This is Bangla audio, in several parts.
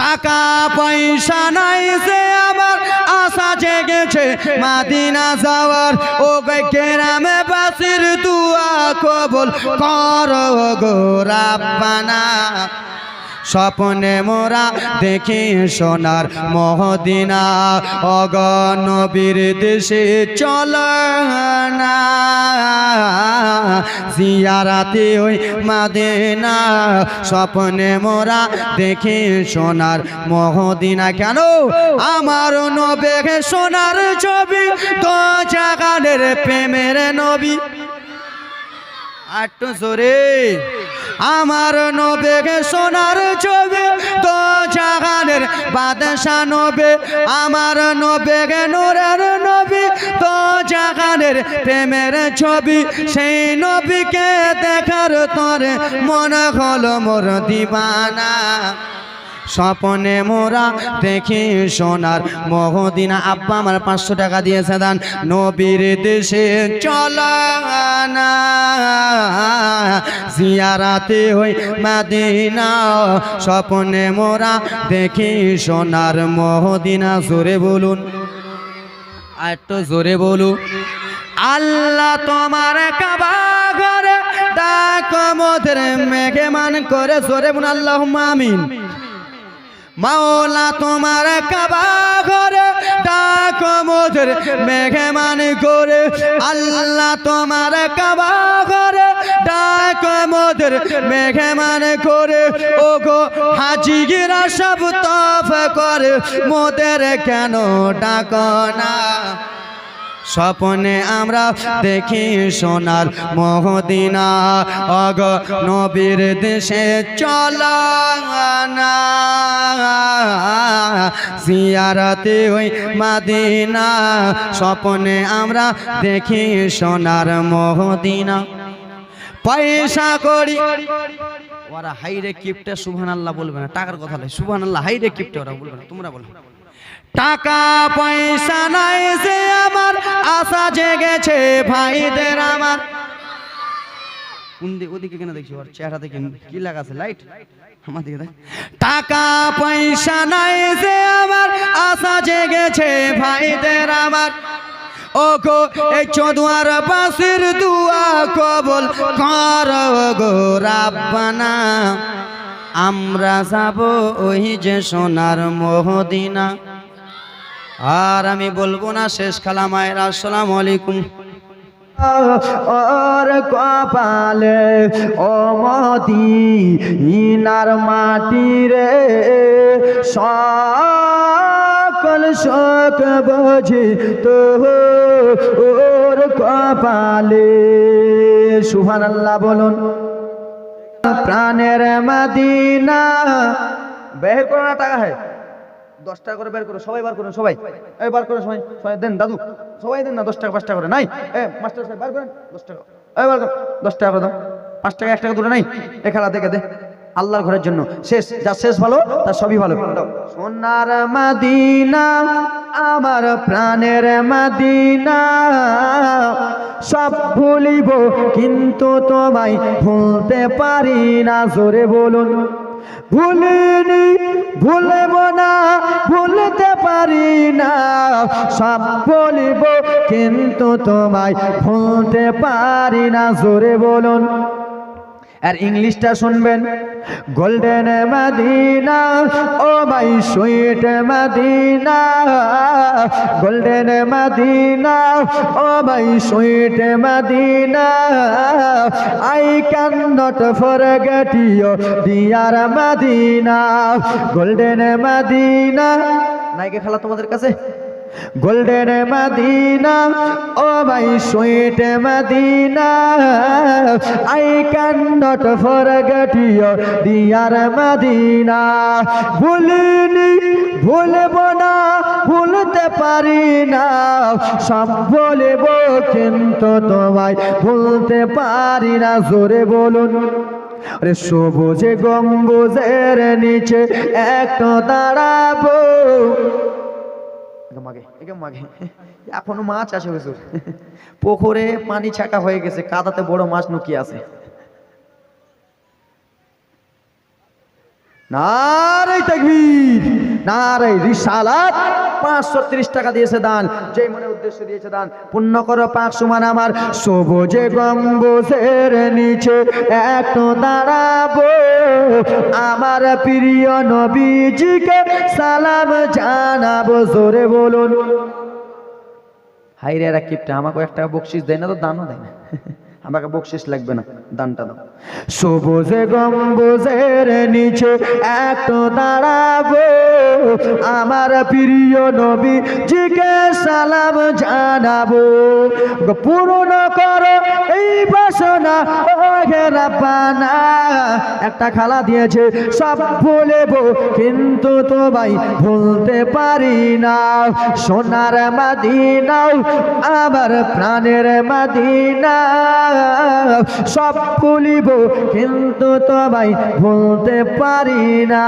টাকা পয়সা নাই যে আমার আশা জেগেছে। মাদিনা যাওয়ার ও গ্রামে বাসির দুয়া কবল কর গো স্বপ্নে মোরা দেখি সোনার মহদিনা অগনবীর দেশে চল না জিয়ারাতে ওই মাদেনা। স্বপ্নে মোরা দেখে সোনার মহদিনা। কেন? আমার নবে সোনার ছবি তো জাগানের প্রেমের নবী। আটটু জোরে। আমার নবে সোনার ছবি তো জাগানের বাদশা নবে। আমার নবে নোরের নবী তো জাগানের প্রেমের ছবি। সেই নবীকে দেখার তোরে মনে হল মোর দিবানা। স্বপনে মোরা দেখি সোনার মহদিনা আব্বা আমার পাঁচশো টাকা দিয়েছে দান। নবীর দেশে চলানা জিয়ারাতে হই মাদিনা। স্বপনে মোরা দেখি সোনার মহদিনা। জোরে বলুন। আর একটু জোরে বলুন। আল্লাহ তোমার কাবা ঘরে ডাক মেঘে মান করে। জোরে বলুন আল্লাহ আমিন। মাওলা তোমার কাবা ঘরে ডাক মোদের মেঘে মানে করে। আল্লাহ তোমার কাবা ঘরে ডাক মোদের মেঘে মানে করে। ও গো হাজিগিরা সব তফ করে, মোদের কেন ডাক না? স্বপনে আমরা দেখি সোনার মহদিনা। অগ নবীর দেশে চলানা জিয়ারাতে ওই মাদিনা। স্বপনে আমরা দেখি সোনার মহদিনা। পয়সা করি। ওরা হাইরে কিপটে আল্লাহ বলবে না। টাকার কথা নয় সুবহান আল্লাহ হাইরে কিপটে ওরা বলবে না। তোমরা বলো। টাকা পয়সা নাই যে আমার, আশা জেগেছে ভাইদের আমার। কোন দিকে ওদিকে কেন দেখছি? ওর চেহারা দেখে কি লাগা আছে লাইট আমার দিকে দেখ। টাকা পয়সা নাই যে আমার, আশা জেগেছে ভাইদের আমার। ও গো এই চোদুয়ার বাসির দুয়া কবল কর গো রাব্বানা। আমরা যাব ওই যে সোনার মহদিনা। আর আমি বলব না, শেষ খালামায়ের আসসালাম আলাইকুম। ওর কপালে ও মদি ইনার মাটি রে, সকল শোক বোঝে তো ওর কপালে। সুহান আল্লাহ বলুন, প্রাণের মাদিনা বের করো টাকা হয়। দশ টাকা করে বের করো, সবাই বার করুন, সবাই। এই বার করুন, সবাই সবাই দেন, দাদু, সবাই দেন না, দশ টাকা, পাঁচ টাকা করে, নাই। এ মাস্টার সাহেব, বার করেন, দশ টাকা। এই বার করো, দশ টাকা করে দাও। পাঁচ টাকা, এক টাকা দুটো নাই। এ খেলা দেখে দে, আল্লাহর ঘরের জন্য। শেষ, যা শেষ ভালো, তার সবই ভালো। সোনার মাদিনা, আমার প্রাণের মাদিনা। সব ভুলিব, কিন্তু তোমায় ভুলতে পারি না, জোরে বলুন। ভুলিনি, ভুলব না পারি না। সব বলিব, কিন্তু তোমায় ভুলতে পারি না। জোরে বলুন। আর ইংলিশটা শুনবেন। Golden Madina, oh my sweet Madina. Golden Madina, oh my sweet Madina. I can not forget you dear Madina. Golden Madina. নাইকে খেলা তোমাদের কাছে? Golden Madina oh my sweet Madina I can not forget you dear Madina ভুলিনি, ভুলব না, ভুলতে পারি না, সব বলব কিন্তু তোমায় ভুলতে পারি না, জোরে বলুন। আরে সবুজে গম্বুজের নিচে একটা দাঁড়াবো। মাগে একে মাগে। এখনও মাছ আছে পুকুরে পানি ছাকা হয়ে গেছে, কাদাতে বড় মাছ নুকি আছে। নারাই তাকবীর নারাই রিসালাত। পাঁচশো ত্রিশ টাকা দিয়েছে দান, যেই মনে উদ্দেশ্য দিয়েছে দান। পুণ্য করো পাক সমান আমার। সবুজে গম্বুজের নিচে একটু দাঁড়াবো। আমার প্রিয় নবীজিকে সালাম জানাব, জোরে বলুন। হাই রে এরা কিপটা আমাকে এক টাকা বকশিস দেয় না তো দানও দেয় না। আমাকে বকশিস লাগবে না, দানটা দাও। সবুজে গম্বুজের নিচে একটু দাঁড়াবো। আমার প্রিয় নবী জিকে সালাম জানাব। পূর্ণ করো এই বাসনা রাব্বানা। একটা খালা দিয়েছে, সব ভুলেবো কিন্তু তো ভাই ভুলতে পারি না। সোনার মাদিনাও আবার প্রাণের মাদিনা। সব ভুলিব কিন্তু তো ভাই ভুলতে পারি না।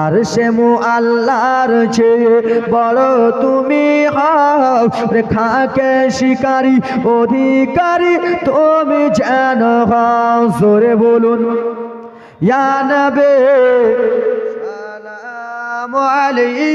আর সে মু আল্লাহর চেয়ে বড় তুমি হও, রেখাকে শিকারী, অধিকারী তুমি যেন হও। জোরে বলুন, ইয়া নবে, সালাম আলাইকুম।